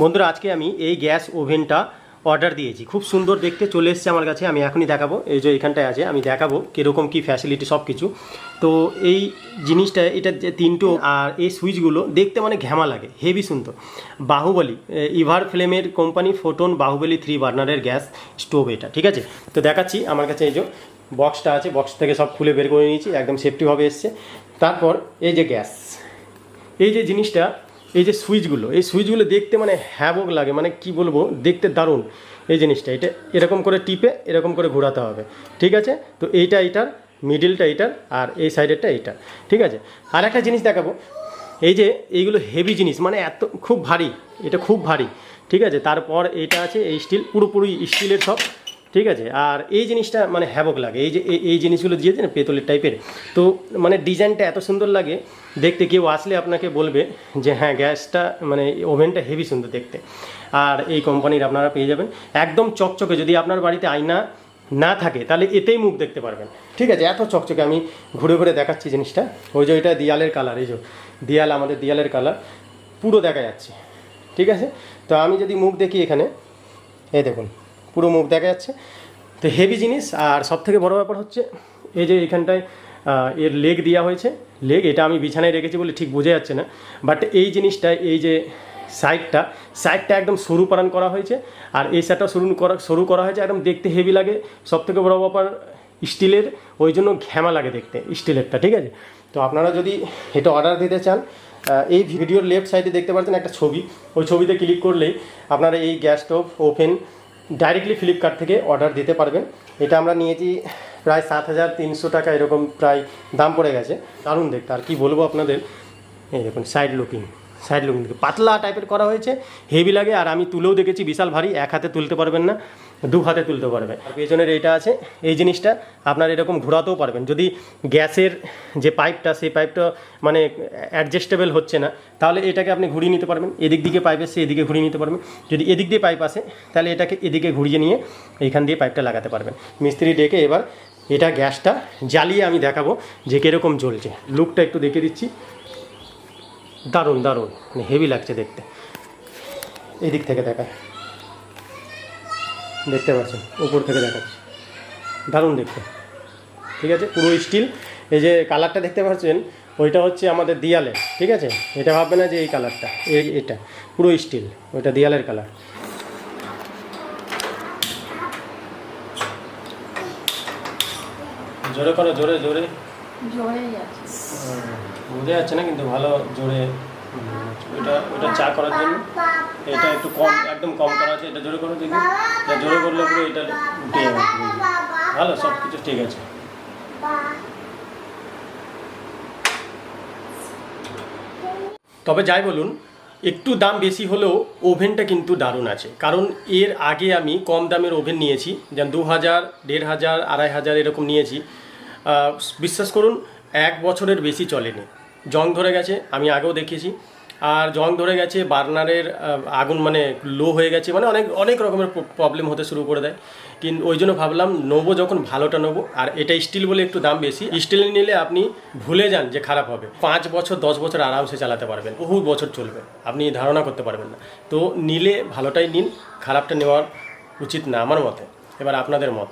বন্ধুরা, আজকে আমি এই গ্যাস ওভেনটা অর্ডার দিয়েছি। খুব সুন্দর দেখতে চলে এসেছে আমার কাছে, আমি এখনই দেখাবো। এই যে এখানটায় আছে, আমি দেখাবো কীরকম কী ফ্যাসিলিটি সব কিছু তো এই জিনিসটা, এটা যে তিনটো আর এই সুইচগুলো দেখতে মানে ঘ্যামা লাগে হেভি সুন্দর। বাহুবলী ইভার ফ্লেমের কোম্পানি ফোটন বাহুবলি থ্রি বার্নারের গ্যাস স্টোভ এটা, ঠিক আছে? তো দেখাচ্ছি আমার কাছে এই যে বক্সটা আছে বক্স থেকে সব খুলে বের করে নিয়েছি, একদম সেফটিভাবে এসছে। তারপর এই যে গ্যাস, এই যে জিনিসটা এই যে সুইচগুলো, এই সুইচগুলো দেখতে মানে হ্যাবক লাগে মানে কি বলব, দেখতে দারুণ এই জিনিসটা। এটা এরকম করে টিপে, এরকম করে ঘোরাতে হবে, ঠিক আছে? তো এইটা এইটার মিডিলটা এইটার, আর এই সাইডেরটা এইটার, ঠিক আছে? আর একটা জিনিস দেখাবো, এই যে এইগুলো হেভি জিনিস মানে এত, খুব ভারী, এটা খুব ভারী, ঠিক আছে? তারপর এটা আছে এই স্টিল পুরোপুরি স্টিলের সব। ঠিক আছে? আর এই জিনিসটা মানে হ্যাবক লাগে। এই যে, এই- জিনিসগুলো দিয়েছে না পেতলের টাইপের তো মানে ডিজাইনটা এত সুন্দর লাগে, দেখতে কেউ আসলে আপনাকে বলবে যে হ্যাঁ গ্যাসটা মানে ওভেনটা হেভি সুন্দর দেখতে। আর এই কোম্পানির আপনারা পেয়ে যাবেন। একদম চকচকে, যদি আপনার বাড়িতে আয়না না থাকে, তাহলে এতেই মুখ দেখতে পারবেন। ঠিক আছে? এত চকচকে, আমি ঘুরে ঘুরে দেখাচ্ছি জিনিসটা। ওই যে, ওইটা দিয়ালের কালার এই যে, দিয়াল, আমাদের দিয়ালের কালার পুরো দেখা যাচ্ছে। ঠিক আছে? তো আমি যদি মুখ দেখি এখানে, এই দেখুন। পুরো মুখ দেখা যাচ্ছে। তো হেভি জিনিস, আর সব থেকে বড় ব্যাপার হচ্ছে, এই যে এখানটায় এর লেগ দেওয়া হয়েছে। লেগ এটা আমি বিছানায় রেখেছি বলে ঠিক বোঝা যাচ্ছে না। বাট এই জিনিসটা এই যে সাইডটা সাইডটা একদম সরু পারান করা হয়েছে। আর এই সাইডটা সরু করা সরু করা হয়েছে, একদম দেখতে হেভি লাগে। সব থেকে বড় ব্যাপার স্টিলের, ওই জন্য ঘ্যামা লাগে দেখতে, স্টিলেরটা, ঠিক আছে? তো আপনারা যদি এটা অর্ডার দিতে চান এই ভিডিওর লেফট সাইডে দেখতে পাচ্ছেন একটা ছবি। ওই ছবিতে ক্লিক করলেই আপনারা এই gas stove oven directly Flipkart থেকে অর্ডার দিতে পারবেন। এটা আমরা নিয়েছি প্রায় সাত হাজার তিনশো টাকা এরকম প্রায় দাম পড়ে গেছে। দারুণ দেখতে। আর কি বলব আপনাদের? এই দেখুন সাইড লুকিং সাইড লুকিং দেখে পাতলা টাইপের করা হয়েছে হেভি লাগে, আর আমি তুলেও দেখেছি, বিশাল ভারী, এক হাতে তুলতে পারবেন না, দু হাতে তুলতে পারবেন আর পেছনের এইটা আছে, এই জিনিসটা আপনার এরকম ঘোরাতেও পারবেন। যদি গ্যাসের যে পাইপটা, সেই পাইপটা মানে অ্যাডজাস্টেবল হচ্ছে না, তাহলে এটাকে আপনি ঘুরিয়ে নিতে পারবেন। এদিক দিকে পাইপ এসে এদিকে ঘুরিয়ে নিতে পারবেন। যদি এদিক দিয়ে পাইপ আসে, তাহলে এটাকে এদিকে ঘুরিয়ে নিয়ে এইখান দিয়ে পাইপটা লাগাতে পারবেন। মিস্ত্রি ডেকে এবার এটা গ্যাসটা জ্বালিয়ে আমি দেখাবো যে কীরকম জ্বলছে। লুকটা একটু দেখে দিচ্ছি। দারুণ দারুণ। মানে হেভি লাগছে দেখতে। এই দিক থেকে দেখায়। দেখতে পাচ্ছেন, উপর থেকে দেখাচ্ছি। দারুণ দেখতে। ঠিক আছে? পুরো স্টিল এই যে কালারটা দেখতে পাচ্ছেন, ওইটা হচ্ছে আমাদের দিয়ালে। ঠিক আছে? এটা ভাববে না যে এই কালারটা এই এটা। পুরো স্টিল ওইটা দিয়ালের কালার জোরে করো, জোরে জোরে। জোরে যাচ্ছে। বোঝা যাচ্ছে না, কিন্তু ভালো জোরে ওটা ওটা চা করার জন্য। এটা একটু কম, একদম কম করা আছে, এটা জোরে করো দেখি। এটা জোরে করলে পুরো এটা উঠে যাবে। ভালো, সব কিছু ঠিক আছে। তবে যাই বলুন, একটু দাম বেশি হলেও ওভেনটা কিন্তু দারুণ আছে। কারণ এর আগে আমি কম দামের ওভেন নিয়েছি, যেমন দু হাজার, দেড় হাজার, আড়াই হাজার এরকম নিয়েছি। বিশ্বাস করুন, এক বছরের বেশি চলেনি। জং ধরে গেছে, আমি আগেও দেখিয়েছি। আর জং ধরে গেছে, বার্নারের আগুন মানে লো হয়ে গেছে মানে অনেক অনেক রকমের প্রবলেম হতে শুরু করে দেয়। কিন্তু ওই জন্য ভাবলাম, নেব যখন ভালোটা নেব, আর এটা স্টিল বলে একটু দাম বেশি। স্টিল নিলে আপনি ভুলে যান যে খারাপ হবে। পাঁচ বছর, দশ বছর আরামসে চালাতে পারবেন, বহু বছর চলবে। আপনি ধারণা করতে পারবেন না। তো নিলে ভালোটাই নিন, খারাপটা নেওয়ার উচিত না, আমার মতে। এবার আপনাদের মত।